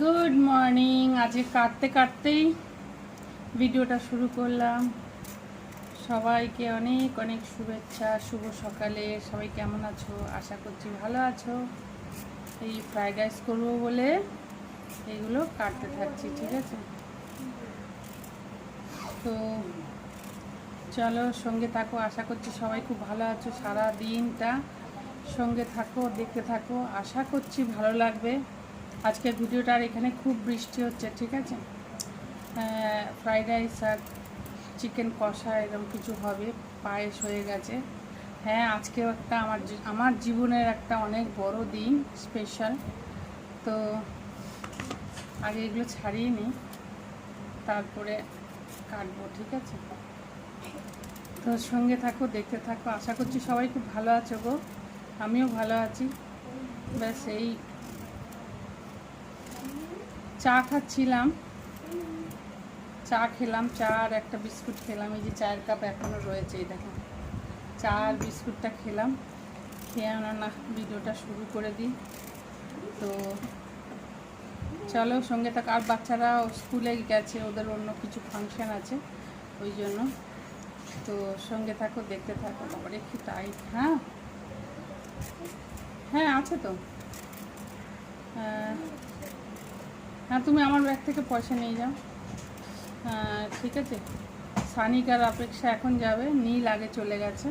Good morning আজকে কাটতে কাটতেই ভিডিওটা শুরু করলাম। সবাইকে অনেক অনেক শুভেচ্ছা, শুভ সকালে। সবাই কেমন আছো? আশা করছি ভালো আছো। এই ফ্রাইড রাইস করব বলে এগুলো কাটতে থাকছি, ঠিক আছে? তো চলো সঙ্গে থাকো। আশা করছি সবাই খুব ভালো আছো সারা দিনটা সঙ্গে থাকো, দেখতে থাকো। আশা করছি ভালো লাগবে। আজকের ভিডিওটার এখানে খুব বৃষ্টি হচ্ছে, ঠিক আছে? ফ্রাইড রাইস আর চিকেন কষা এরকম কিছু হবে, পায়েস হয়ে গেছে। হ্যাঁ আজকেও একটা আমার আমার জীবনের একটা অনেক বড় দিন স্পেশাল তো আগে এগুলো ছাড়িয়ে নিই, তারপরে কাটবো, ঠিক আছে? তো সঙ্গে থাকো, দেখতে থাকো। আশা করছি সবাই খুব ভালো আছো গো। আমিও ভালো আছি। ব্যাস, এই চা খাচ্ছিলাম। চা খেলাম, চা আর একটা বিস্কুট খেলাম। এই যে চায়ের কাপ এখনও রয়েছে, এই দেখো। চা আর বিস্কুটটা খেলাম। খেয়ে আনা না, ভিডিওটা শুরু করে দিই। তো চলো, সঙ্গে থাকো, আর বাচ্চারা স্কুলে গেছে, ওদের অন্য কিছু ফাংশন আছে, ওই জন্য। তো সঙ্গে থাকো, দেখতে থাকো আবার একটু টাইট হ্যাঁ? হ্যাঁ আছে তো। হ্যাঁ তুমি আমার ব্যাগ থেকে পয়সা নিয়ে যাও। ঠিক আছে? সানিকার অপেক্ষা এখন যাবে, নীল আগে চলে গেছে।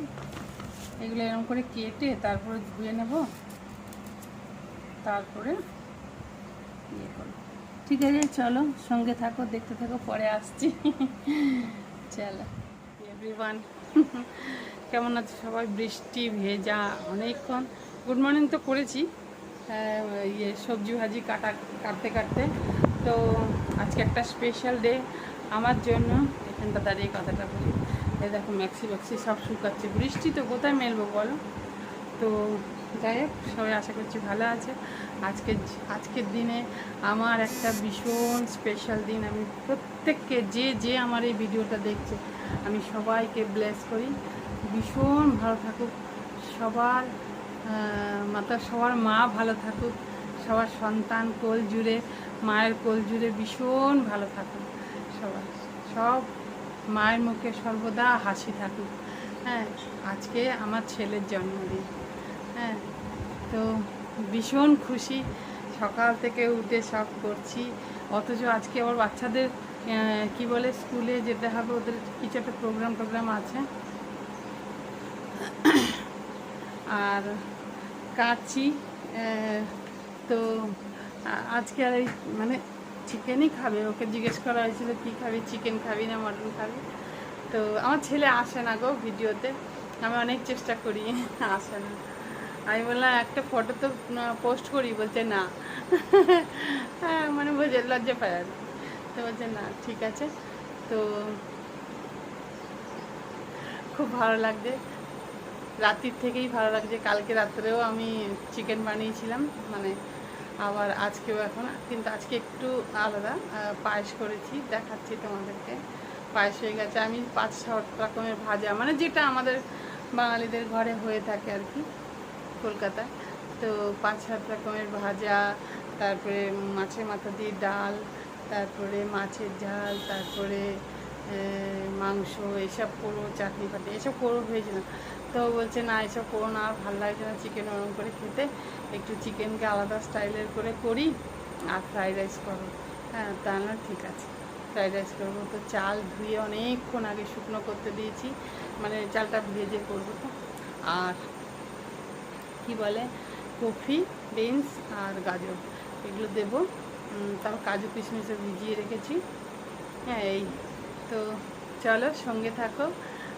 এগুলো এরকম করে কেটে তারপরে ধুয়ে নেব। তারপরে ইয়ে করব। ঠিক আছে, চলো, সঙ্গে থাকো, দেখতে থাকো, পরে আসছি। চলো এভরিওয়ান কেমন আছে সবাই? বৃষ্টি ভেজা অনেকক্ষণ। গুড মর্নিং তো করেছি। ইয়ে সবজি ভাজি কাটা, কাটতে কাটতে। তো আজকে একটা স্পেশাল ডে আমার জন্য। এখানটা দাঁড়িয়ে কথাটা বলি। এ দেখো ম্যাক্সি ম্যাক্সি সব শুকাচ্ছে। বৃষ্টি তো কোথায় মেলবো বলো? তো যাই হোক, সবাই আশা করছি ভালো আছে। আজকে, আজকের দিনে আমার একটা ভীষণ স্পেশাল দিন। আমি প্রত্যেককে, যে যে আমার এই ভিডিওটা দেখছে, আমি সবাইকে ব্লেস করি। ভীষণ ভালো থাকুক। সবার মাতা সবার মা ভালো থাকুক, সবার সন্তান কোল জুড়ে, মায়ের কোল জুড়ে ভীষণ ভালো থাকুক সবার, সব মায়ের মুখে সর্বদা হাসি থাকুক। হ্যাঁ আজকে আমার ছেলের জন্মদিন। হ্যাঁ তো ভীষণ খুশি, সকাল থেকে উঠে সব করছি, অথচ আজকে আবার বাচ্চাদের কি বলে, স্কুলে যেতে হবে, ওদের কিছু একটা প্রোগ্রাম টোগ্রাম আছে। আর কাচ্ছি তো আজকে আর এই মানে চিকেনই খাবে। ওকে জিজ্ঞেস করা হয়েছিল, কী খাবি? চিকেন খাবি না মটন খাবি? তো আমার ছেলে আসে না গো ভিডিওতে। আমি অনেক চেষ্টা করি, আসে না। আমি বললাম, একটা ফটো তো পোস্ট করি। বলছে, না। হ্যাঁ মানে বলছে, লজ্জা পায় আর তো বলছে, না, ঠিক আছে। তো খুব ভালো লাগছে রাত্রির থেকেই ভালো লাগছে কালকে রাত্রেও আমি চিকেন বানিয়েছিলাম মানে আবার আজকেও এখন, কিন্তু আজকে একটু আলাদা পায়েস করেছি, দেখাচ্ছি তোমাদেরকে। পায়েস হয়ে গেছে, আমি পাঁচ ছ রকমের ভাজা মানে যেটা আমাদের বাঙালিদের ঘরে হয়ে থাকে আর কি, কলকাতায়। তো পাঁচ সাত রকমের ভাজা, তারপরে মাছের মাথা দিয়ে ডাল, তারপরে মাছের ঝাল, তারপরে মাংস, এসব করো, চাটনি ফাটনি, এসব করো হয়েছিল তো বলছে, না, এসব করো না, আর ভালো লাগছে না চিকেন ওরম করে খেতে। একটু চিকেনকে আলাদা স্টাইলের করে করি, আর ফ্রাইড রাইস করো। হ্যাঁ তা না, ঠিক আছে। ফ্রাইড রাইস করব। তো চাল ধুয়ে অনেকক্ষণ আগে শুকনো করতে দিয়েছি। মানে চালটা ভেজে করব তো। আর কি বলে, কফি, বিনস আর গাজর, এগুলো দেবো। তারপর কাজু কিশমিশও ভিজিয়ে রেখেছি। হ্যাঁ এই। তো চলো, সঙ্গে থাকো।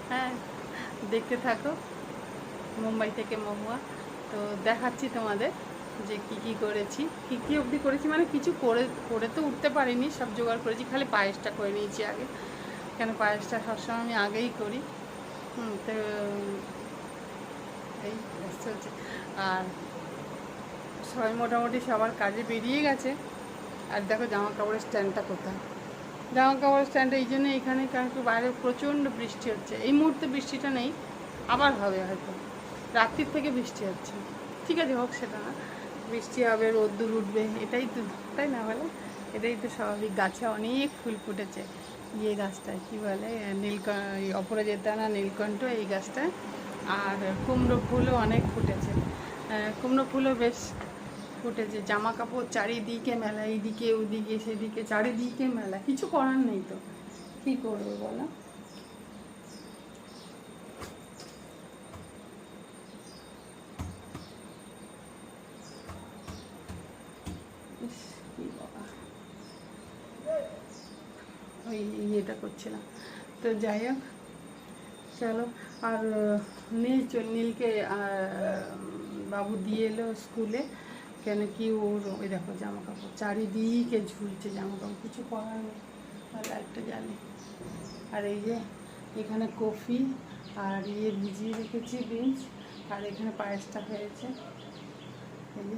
হ্যাঁ দেখতে থাকো। মুম্বাই থেকে মহুয়া। তো দেখাচ্ছি তোমাদের যে কি কি করেছি। কি কি অবধি করেছি মানে কিছু করে করে তো উঠতে পারিনি, সব জোগাড় করেছি, খালি পায়েসটা করে নিয়েছি আগে। কেন পায়েসটা সবসময় আমি আগেই করি। তো এই চলছে আর সবাই মোটামুটি সবার কাজে বেরিয়ে গেছে। আর দেখো জামা কাপড়ের স্ট্যান্ডটা কোথায়। জামা কাপড়ের স্ট্যান্ডটা এই জন্য এখানে কারণ বাইরে প্রচণ্ড বৃষ্টি হচ্ছে। এই মুহূর্তে বৃষ্টিটা নেই, আবার হবে হয়তো। রাত্রির থেকে বৃষ্টি হচ্ছে। ঠিক আছে, হোক সেটা না। বৃষ্টি হবে, রোদ্দুর উঠবে, এটাই তো, তাই না বলে? এটাই তো স্বাভাবিক। গাছে অনেক ফুল ফুটেছে। ইয়ে গাছটায়, কী বলে? নীলক অপরাজিতা না নীলকণ্ঠ, এই গাছটায়। আর কুমড়ো ফুলও অনেক ফুটেছে। কুমড়ো ফুলও বেশ ফুটেছে জামা কাপড় চারিদিকে মেলা, এইদিকে, ওদিকে, সেদিকে, চারিদিকে মেলা। কিছু করার নেই তো। কী করব বলো। ওই ইয়েটা করছিলাম। তো যাই হোক, চলো। আর নীল নীলকে বাবু দিয়ে এলো স্কুলে। কেন কি ওর ওই দেখো জামা কাপড় চারিদিকে ঝুলছে জামা কাপড় কিছু করার নেই। আর একটা জানি আর এই যে এখানে কফি আর ইয়ে ভিজিয়ে রেখেছি বিনস আর এখানে পায়েসটা হয়েছে। এই যে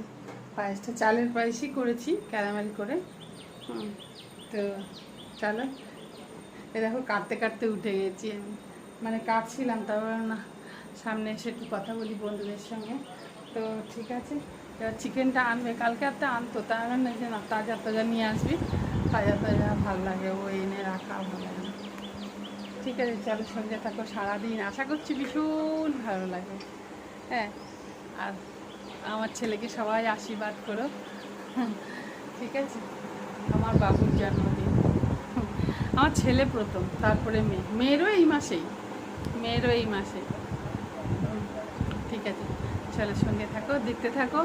পায়েসটা চালের পায়েসই করেছি ক্যারামেল করে। তো চলো। এ দেখো কাটতে কাটতে উঠে গেছি আমি। মানে কাটছিলাম, তারপর না সামনে এসে একটু কথা বলি বন্ধুদের সঙ্গে। তো ঠিক আছে। এবার চিকেনটা আনবে, কালকে একটা আনতো, তার না যে না, তাজা তাজা নিয়ে আসবি, তাজা তাজা ভালো লাগে, ও এনে রাখা ভালো লাগে। ঠিক আছে, চলো সঙ্গে থাকো সারাদিন। আশা করছি ভীষণ ভালো লাগে। হ্যাঁ আর আমার ছেলেকে সবাই আশীর্বাদ করো। ঠিক আছে, আমার বাবুর জন্মদিন। আমার ছেলে প্রথম, তারপরে মেয়ে। মেয়েরও এই মাসেই, মেয়েরও এই মাসে। ঠিক আছে। চলো সঙ্গে থাকো, দেখতে থাকো।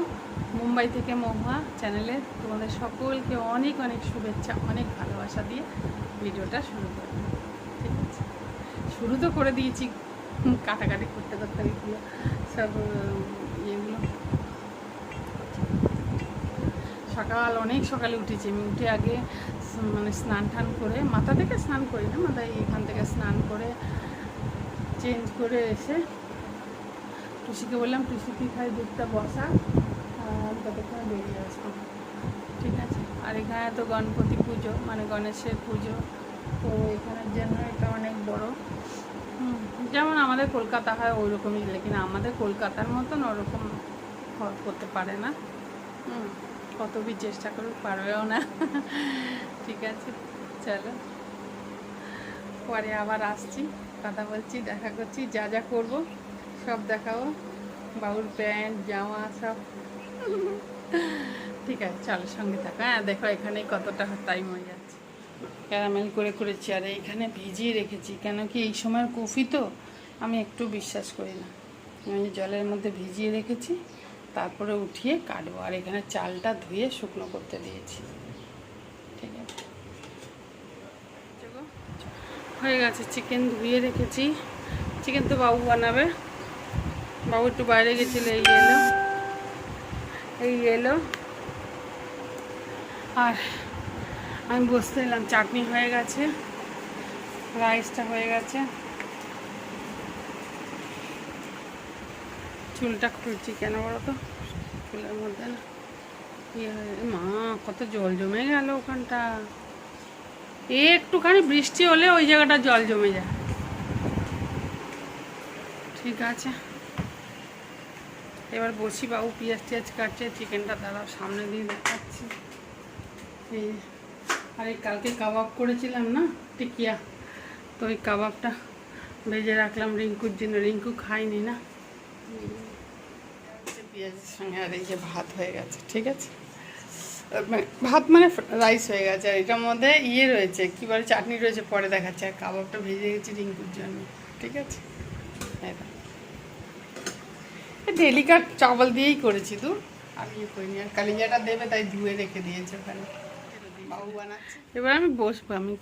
মুম্বাই থেকে মহুয়া চ্যানেলে তোমাদের সকলকে অনেক অনেক শুভেচ্ছা, অনেক ভালোবাসা দিয়ে ভিডিওটা শুরু করব। ঠিক আছে? শুরু তো করে দিয়েছি, কাটাকাটি করতে করতে ওইগুলো সব ইয়েগুলো। সকাল, অনেক সকালে উঠেছি আমি। উঠে আগে মানে স্নান টান করে, মাথা থেকে স্নান করি না, মাথায় এখান থেকে স্নান করে, চেঞ্জ করে এসে টুসিকে বললাম টুসি তুই খাই দুধটা বসা, আর ততক্ষণে বেরিয়ে আসব। ঠিক আছে? আর এখানে তো গণপতি পুজো মানে গণেশের পুজো। তো এখানের জন্য এটা অনেক বড়। যেমন আমাদের কলকাতা হয় ওই রকমই লেকিন আমাদের কলকাতার মতন ওরকম করতে পারে না। কত বি চেষ্টা করুক, পারবেও না। ঠিক আছে, চলো। পরে আবার আসছি, কথা বলছি, দেখা করছি, যা যা করব। সব দেখাও। বাবুর প্যান্ট, জামা সব। ঠিক আছে, চলো সঙ্গে থাকো। হ্যাঁ দেখো এখানে কতটা টাইম হয়ে যাচ্ছে। ক্যারামেল করে করেছি, আর এইখানে ভিজিয়ে রেখেছি। কেন কি এই সময় কফি তো, আমি একটু বিশ্বাস করি না। আমি জলের মধ্যে ভিজিয়ে রেখেছি, তারপরে উঠিয়ে কাটবো। আর এখানে চালটা ধুয়ে শুকনো করতে দিয়েছি। ঠিক আছে। হয়ে গেছে, চিকেন ধুয়ে রেখেছি। চিকেন তো বাবু বানাবে। বাবু একটু বাইরে গেছিল, এই এলো। এই এলো। আর আমি বসতে এলাম, চাটনি হয়ে গেছে, রাইসটা হয়ে গেছে। চুলটা খুলছি কেন বলো তো? চুলের মধ্যে না। ইয়ে মা, কত জল জমে গেল ওখানটা। একটুখানি বৃষ্টি হলে ওই জায়গাটা জল জমে যায়। ঠিক আছে। এবার বসি বাবু, পেঁয়াজ টিয়াজ কাটছে চিকেনটা দাঁড়াও সামনে দিয়ে দেখাচ্ছি। আর এই কালকে কাবাব করেছিলাম না, টিকিয়া? তো ওই কাবাবটা ভেজে রাখলাম, রিঙ্কুর জন্য। রিঙ্কু খায়নি না? পেঁয়াজের সঙ্গে, আর এই যে ভাত হয়ে গেছে, ঠিক আছে? মানে ভাত মানে রাইস হয়ে গেছে, আর এটার মধ্যে ইয়ে রয়েছে, কী বলে, চাটনি রয়েছে, পরে দেখাচ্ছে। আর কাবাবটা ভেজে গেছি রিঙ্কুর জন্য, ঠিক আছে? ডেলিকার চাवल দিয়েই করেছি তো আমি করিনি, আর কালিজাটা দেবে, তাই ধুয়ে রেখে দিয়েছে ওখানে। এবার আমি বসবো, আমি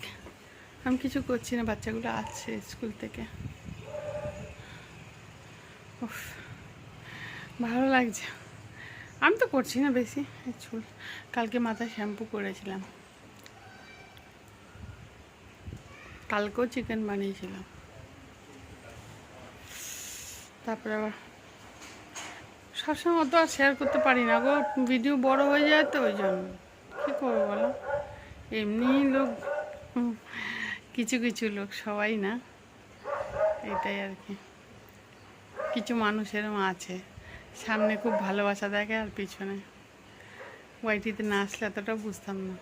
আমি কিছু করছি না, বাচ্চাগুলো আছে স্কুল থেকে। ভালো লাগছে। আমি তো করছি না বেশি চুল। কালকে মাথায় শ্যাম্পু করেছিলাম। কালকেও চিকেন বানিয়েছিলাম। তারপরে আবার সবসময় অত আর শেয়ার করতে পারি না গো। ভিডিও বড় হয়ে যায় তো ওই জন্য। কী করব বলো? এমনি লোক কিছু কিছু লোক, সবাই না। এটাই আর কি। কিছু মানুষ এরকম আছে। সামনে খুব ভালোবাসা দেখে আর পিছনে। ওয়াইটিতে না আসলে এতটা বুঝতাম না।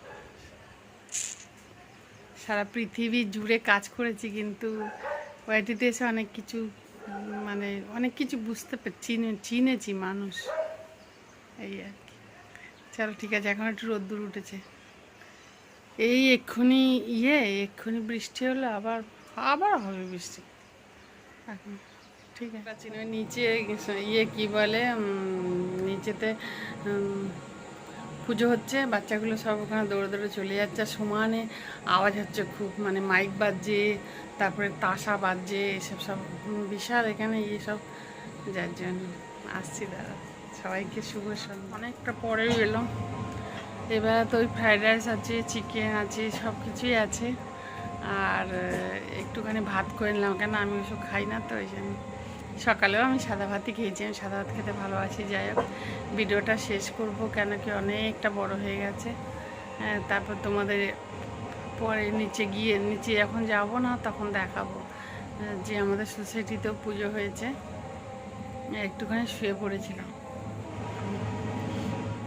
সারা পৃথিবী জুড়ে কাজ করেছি কিন্তু ওয়াইটিতে এসে অনেক কিছু মানে অনেক কিছু বুঝতে চিনে, চিনেছি মানুষ। এই আর কি। চলো ঠিক আছে, এখন একটু রোদ্দুর উঠেছে। এই এক্ষুনি ইয়ে এক্ষুনি বৃষ্টি হলো আবার আবার হবে বৃষ্টি। এখন ঠিক আছে। নিচে ইয়ে কি বলে নিচেতে পুজো হচ্ছে, বাচ্চাগুলো সব ওখানে দৌড়ে দৌড়ে চলে যাচ্ছে। সমানে আওয়াজ হচ্ছে খুব মানে মাইক বাজছে, তারপরে তাসা বাজছে, এসব সব বিশাল এখানে এইসব যার জন্য আসছি দাদা। সবাইকে শুভ সন্ধ্যা। অনেকটা পরেই এলো এবার তো ওই ফ্রাইড রাইস আছে, চিকেন আছে, সব কিছুই আছে। আর, একটুখানি ভাত করে নিলাম, কেন আমি ওইসব খাই না, তো ওই জন্য। সকালেও আমি সাদা ভাতই খেয়েছি আমি সাদা ভাত খেতে ভালোবাসি যাই হোক। ভিডিওটা শেষ করব কেন কি অনেকটা বড় হয়ে গেছে। হ্যাঁ, তারপর তোমাদের পরে নিচে গিয়ে নিচে যখন যাব না তখন দেখাবো আহ, যে আমাদের সোসাইটিতেও পুজো হয়েছে। একটুখানি শুয়ে পড়েছিলাম।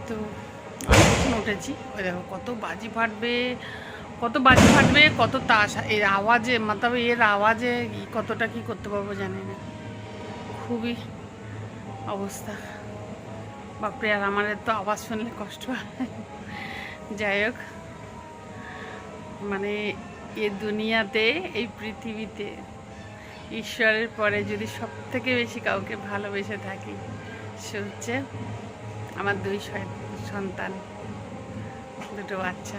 তো অনেকক্ষণ উঠেছি। ওই দেখো কত বাজি ফাটবে কত বাজি ফাটবে কত তাস এর আওয়াজে মাতাব এর আওয়াজে কতটা কি করতে পারব জানি না। খুবই অবস্থা। বাপরে, আর আমার তো আওয়াজ শুনলে কষ্ট হয়। যাই হোক মানে এ দুনিয়াতে, এই পৃথিবীতে ঈশ্বরের পরে যদি সব থেকে বেশি কাউকে ভালোবেসে থাকি, সে হচ্ছে আমার দুই সন্তান, দুটো বাচ্চা।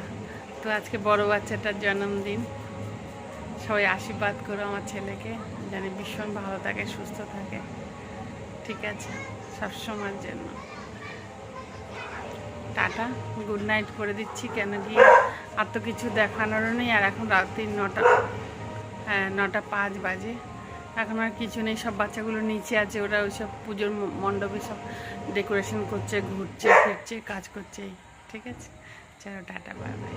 তো আজকে বড় বাচ্চাটার জন্মদিন। সবাই আশীর্বাদ করো আমার ছেলেকে। জানি ভীষণ ভালো থাকে, সুস্থ থাকে। ঠিক আছে সবসময়ের জন্য। টাটা গুড নাইট করে দিচ্ছি কেন কি আর তো কিছু দেখানোরও নেই, আর এখন রাত্রি নটা হ্যাঁ নটা পাঁচ বাজে। এখন আর কিছু নেই, সব বাচ্চাগুলো নিচে আছে, ওরা ওই সব পুজোর মণ্ডপে সব ডেকোরেশন করছে, ঘুরছে, ফিরছে, কাজ করছে। ঠিক আছে, চলো টাটা বাই বাই